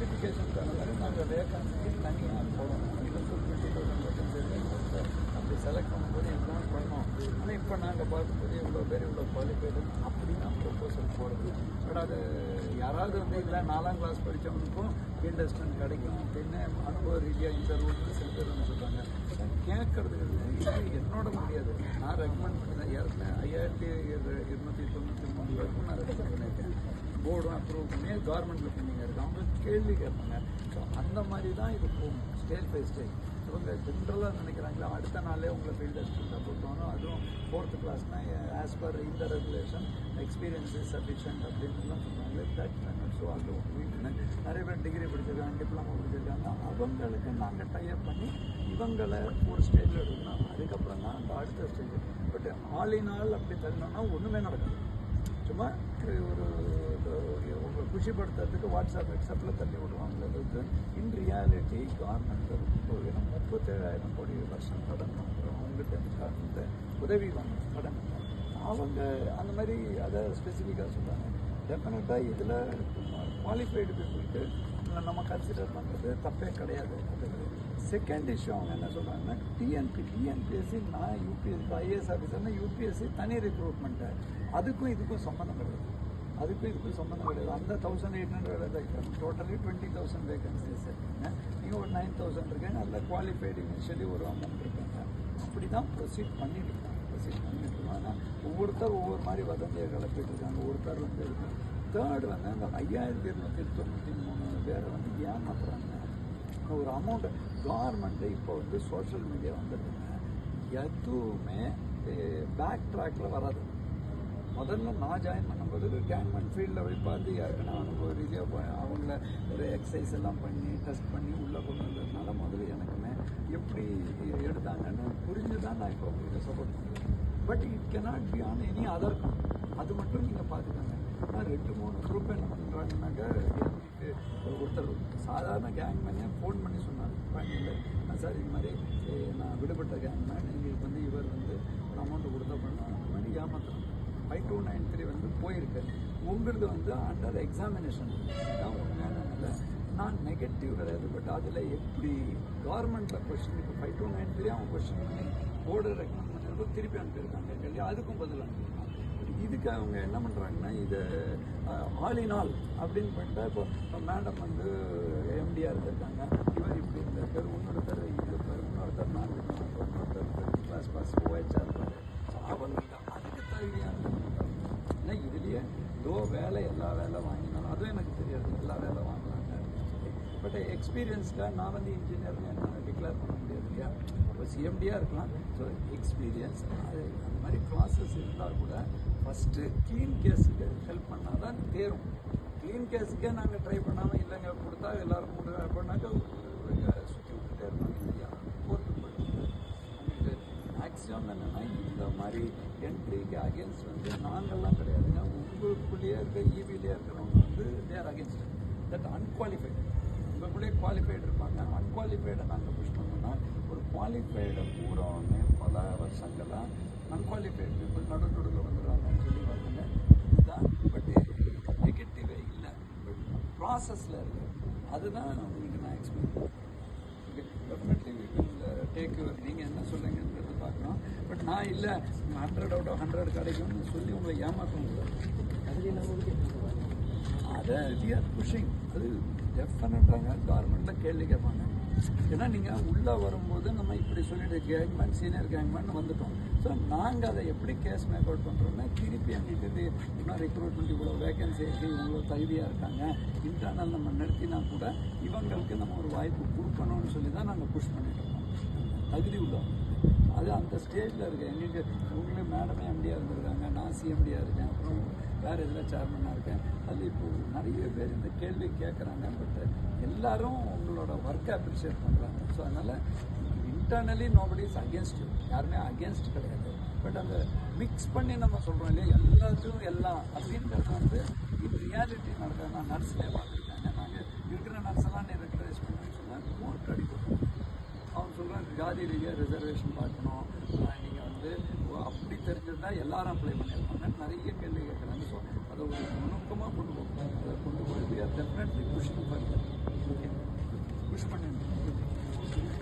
Qualification நாங்கள் vacancy தனியாக போடணும். இது அப்படி செலக்ட் பண்ணும்போது எல்லாம் பண்ணோம். ஆனால் இப்போ நாங்கள் பார்க்கும்போது இவ்வளோ பேர் இவ்வளோ குவாலிஃபைடு அப்படின்னா ப்ரொப்போசல் போடுது. பட் அது யாராவது வந்து இல்லை நாலாம் கிளாஸ் படித்தவங்களுக்கும் ஃபீல்ட் கிடைக்கும். அப்படின்னு அனுபவ ரீதியாக இந்த ரூல்னு சில பேர் வந்து சொல்கிறாங்க கேட்கறது இல்லை என்னோட முடியாது. நான் ரெக்கமெண்ட் பண்ணேன் ஏற்கனவே ஐயாயிரத்தி இருநூற்றி தொண்ணூற்றி மூணு வரைக்கும் நான் ரெக்கமெண்ட் பண்ணியிருக்கேன். போர்டும் அப்ரூவ் பண்ணி கவர்மெண்ட்டில் பண்ணிங்க. இருக்கு அவங்களுக்கு கேள்வி கேட்பாங்க. ஸோ அந்த மாதிரி தான் இது போகும் ஸ்டேஜ் பை ஸ்டேஜ் இவங்க ஜென்ரலாக நினைக்கிறாங்களா அடுத்த நாளே உங்களை ஃபீல்டு ஸ்கூலில் போட்டோம் அதுவும் ஃபோர்த்து கிளாஸ்னால் ஆஸ் பர் இந்த ரெகுலேஷன் எக்ஸ்பீரியன்ஸ் இஸ் சஃபிஷியன்ட் அப்படின்னுலாம் சொல்கிறாங்க தட் ஸோ அது வீட்டுன்னு நிறைய பேர் டிகிரி படிச்சிருக்காங்க டிப்ளமோ படிச்சிருக்காங்க. அவங்களுக்கு நாங்கள் டைப் பண்ணி இவங்களை ஒரு ஸ்டேஜில் எடுக்கணும். அதுக்கப்புறம் தான் அந்த அடுத்த stage but all in all அப்படி தள்ளணும்னா ஒன்றுமே நடக்காது. சும்மா ஒரு உங்களை குஷிப்படுத்துறதுக்கு வாட்ஸ்அப் வாட்ஸ்அப்பில் தள்ளி விடுவாங்கிறது இன் ரியாலிட்டி கவர்மெண்ட் ஏன்னா முப்பத்தேழாயிரம் கோடி வருஷம் கடன் வாங்குறோம் அவங்ககிட்ட இருந்து உதவி வாங்க கடன் அவங்க அந்த மாதிரி அதை ஸ்பெசிஃபிக்காக சொல்கிறாங்க டெஃபினட்டாக இதில் குவாலிஃபைடு பீப்புளுக்கு நம்ம கன்சிடர் பண்ணுறது தப்பே கிடையாது செகண்ட் இஷ்யூ அவங்க என்ன சொல்கிறாங்கன்னா டிஎன்பி டிஎன்பிஎஸ்சி நான் யூபிஎஸ்சி ஐஏஎஸ் ஆஃபீஸர்னா யூபிஎஸ்சி தனி ரெக்ரூட்மெண்ட்டு அதுக்கும் இதுக்கும் சம்மந்தம் கிடையாது அதுக்கும் இதுக்கும் சம்மந்தம் கிடையாது. அந்த thousand eight hundred totally twenty thousand vacancies இருக்குங்க நீங்கள் ஒரு நைன் தௌசண்ட் இருக்கேன் நல்ல குவாலிஃபைடு இனிஷியலி ஒரு அமௌண்ட் இருக்காங்க அப்படி தான் ப்ரொசீட் பண்ணிட்டு இருக்காங்க ப்ரொசீட் பண்ணிட்டு ஆனால் ஒவ்வொருத்தர் ஒவ்வொரு மாதிரி வதந்தியை கிளப்பிட்டு இருக்காங்க. ஒருத்தர் வந்து தேர்ட் வந்து அந்த ஐயாயிரத்தி இருநூத்தி தொண்ணூற்றி மூணு பேரை வந்து ஏமாத்துறாங்க. ஒரு அமௌண்ட்டு கவர்மெண்ட்டு இப்போ வந்து சோஷியல் மீடியா வந்துருக்குங்க. எதுவுமே பேக் ட்ராக்கில் வராது. முதல்ல நான் ஜாயின் பண்ணும்போது கேன்மெண்ட் ஃபீல்டில் போய் பார்த்து யாருக்குன்னா அனுபவ ரீதியாக போய் அவங்கள ஒரு எக்ஸசைஸ் எல்லாம் பண்ணி டெஸ்ட் பண்ணி உள்ளே கொண்டு வந்ததுனால முதல்ல எனக்குமே எப்படி எடுத்தாங்கன்னு புரிஞ்சு தான் நான் இப்போ உங்களுக்கு சப்போர்ட் பண்ணுறேன் but it cannot be on any other அது மட்டும் நீங்கள் பார்த்துக்கோங்க. நான் ரெண்டு மூணு குரூப் என்ன பண்ணுறாங்கனாக்கா ஒருத்தர் சாதாரண கேங் மேனே ஃபோன் பண்ணி சொன்னார். பண்ணியில் சார் இது மாதிரி நான் விடுபட்ட கேங் மேன் எங்களுக்கு வந்து இவர் வந்து ஒரு அமௌண்ட்டு கொடுத்தா பண்ணோம் அந்த மாதிரி ஏமாத்துறாங்க ஃபைவ் டூ நைன் த்ரீ வந்து போயிருக்கு. உங்களது வந்து அண்டர் எக்ஸாமினேஷன் தான் உண்மையான நிலை நான் நெகட்டிவ் கிடையாது பட் அதில் எப்படி கவர்மெண்ட்டில் கொஸ்டின் இப்போ ஃபைவ் டூ நைன் த்ரீ அவங்க கொஸ்டின் பண்ணி போர்டு ரெக்கமெண்ட் பண்ணுறப்போ திருப்பி அனுப்பியிருக்காங்க இல்லையா அதுக்கும் பதில் அனுப்பியிருக்காங்க. இதுக்கு அவங்க என்ன பண்ணுறாங்கன்னா இதை ஆல் இன் ஆல் அப்படின்னு பண்ணிட்டா இப்போ மேடம் வந்து எம்டிஆர் இருந்திருக்காங்க இவர் இப்படி இருந்திருக்காரு. இன்னொருத்தர் இது இருப்பார் இன்னொருத்தர் நான் இன்னொருத்தர் கிளாஸ் பாஸ் ஓஹெச்ஆர் இருப்பார் அவங்க தோ வேலை எல்லா வேலை வாங்கினாலும் அதுவும் எனக்கு தெரியாது எல்லா வேலை வாங்கினாங்க பட் எக்ஸ்பீரியன்ஸ்க்காக நான் வந்து இன்ஜினியர்னு என்ன டிக்ளேர் பண்ண முடியாது இல்லையா? இப்போ சிஎம்டியாக இருக்கலாம். ஸோ எக்ஸ்பீரியன்ஸ் அது அந்த மாதிரி ப்ராசஸ் இருந்தால் கூட ஃபஸ்ட்டு க்ளீன் கேஸுக்கு ஹெல்ப் பண்ணால் தான் தேரும். க்ளீன் கேஸுக்கே நாங்கள் ட்ரை பண்ணாமல் இல்லைங்க கொடுத்தா எல்லாரும் கூட பண்ணாக்க சுற்றி விட்டுட்டே இருப்பாங்க இல்லையா? கோர்ட்டு போயிட்டு மேக்ஸிமம் என்னென்னா இந்த மாதிரி என்ட்ரிக்கு அகேன்ஸ்ட் வந்து நாங்கள்லாம் கிடையாதுங்க. உங்களுக்குள்ளேயே இருக்க இபிலேயே இருக்கிறவங்க வந்து தேர் அகேன்ஸ்ட் தட் அன்குவாலிஃபைடு உங்களுக்குள்ளேயே குவாலிஃபைடு இருப்பாங்க. அன்குவாலிஃபைடை நாங்கள் புஷ் பண்ணோம்னா ஒரு குவாலிஃபைடை பூராவுமே பல வருஷங்களாக அன்குவாலிஃபைடு பீப்புள் நடு நடுவில் வந்துடுறாங்கன்னு சொல்லி வருதுங்க. இதுதான் பட் நெகட்டிவே இல்லை. பட் ப்ராசஸில் இருக்குது அதுதான் உங்களுக்கு நான் explain okay definitely take your நீங்கள் என்ன சொல்லுங்கன்றது பார்க்கணும். பட் நான் இல்லை ஹண்ட்ரட் அவுட் ஆஃப் ஹண்ட்ரட் கிடைக்கும்னு சொல்லி உங்களை ஏமாற்ற முடியாது அதை வி ஆர் புஷிங் அது டெஃபினட்டாக கவர்மெண்ட்டில் கேள்வி கேட்பாங்க. ஏன்னா நீங்கள் உள்ளே வரும்போது நம்ம இப்படி சொல்லிட்டு கேங்மேன் சீனியர் கேங்மேன் வந்துட்டோம். ஸோ நாங்கள் அதை எப்படி கேஸ் மேக் அவுட் பண்ணுறோம்னா திருப்பி எங்களுக்கு இது இன்னும் ரெக்ரூட்மெண்ட் இவ்வளோ வேகன்சி இருக்குது இவ்வளோ தகுதியாக இருக்காங்க இன்டர்னல் நம்ம நடத்தினா கூட இவங்களுக்கு நம்ம ஒரு வாய்ப்பு கொடுக்கணும்னு சொல்லி தான் நாங்கள் புஷ் பண்ணிட்டு இருக்கோம். தகுதி உள்ளவங்க. அது அந்த ஸ்டேஜில் இருக்குது எங்களுக்கு உங்களே மேடமே எம்டியாக இருந்திருக்காங்க நான் சிஎம்டியாக இருக்கேன் அப்புறம் வேறு இதில் சேர்மனாக இருக்கேன். அதில் இப்போது நிறைய பேர் இந்த கேள்வி கேட்குறாங்க பட் எல்லாரும் உங்களோட ஒர்க்கை அப்ரிஷியேட் பண்ணுறாங்க ஸோ அதனால் இன்டர்னலி நோபடி இஸ் அகேன்ஸ்ட் யாருமே அகேன்ஸ்ட் கிடையாது. பட் அந்த மிக்ஸ் பண்ணி நம்ம சொல்கிறோம் இல்லையா எல்லாத்தையும் எல்லாம் அப்படின்றது வந்து இது ரியாலிட்டி நடக்குது நான் நர்ஸ்லேயே பார்த்துருக்காங்க. நாங்கள் இருக்கிற நர்ஸெல்லாம் நீ ரெக்கரைஸ் பண்ணி சொன்னால் மோட் அடிக்கணும் அவன் சொல்கிறான் ஜாதியிலேயே ரிசர்வேஷன் பார்க்கணும். நீங்கள் வந்து அப்படி தெரிஞ்சிருந்தால் எல்லாரும் அப்ளை பண்ணியிருப்பாங்க நிறைய கேள்வி அதை ஒரு நுணுக்கமாக கொண்டு போகணும் அதை கொண்டு போய் வி டெஃபினெட்லி புஷிங் பண்ணி ஓகே புஷ் பண்ணுங்க